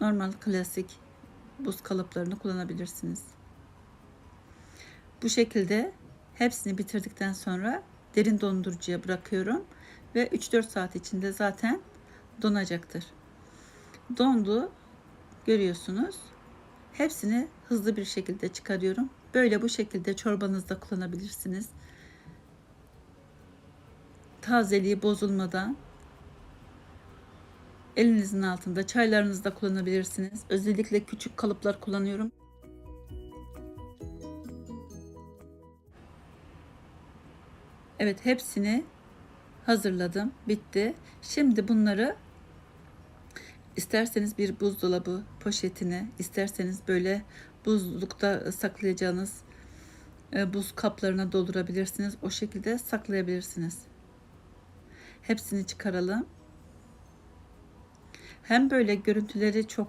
normal klasik buz kalıplarını kullanabilirsiniz. Bu şekilde hepsini bitirdikten sonra derin dondurucuya bırakıyorum ve 3-4 saat içinde zaten donacaktır. Dondu görüyorsunuz. Hepsini hızlı bir şekilde çıkarıyorum. Böyle bu şekilde çorbanızda kullanabilirsiniz. Tazeliği bozulmadan elinizin altında çaylarınızda kullanabilirsiniz. Özellikle küçük kalıplar kullanıyorum. Evet hepsini hazırladım. Bitti. Şimdi bunları isterseniz bir buzdolabı poşetine, isterseniz böyle buzlukta saklayacağınız e, buz kaplarına doldurabilirsiniz. O şekilde saklayabilirsiniz. Hepsini çıkaralım. Hem böyle görüntüleri çok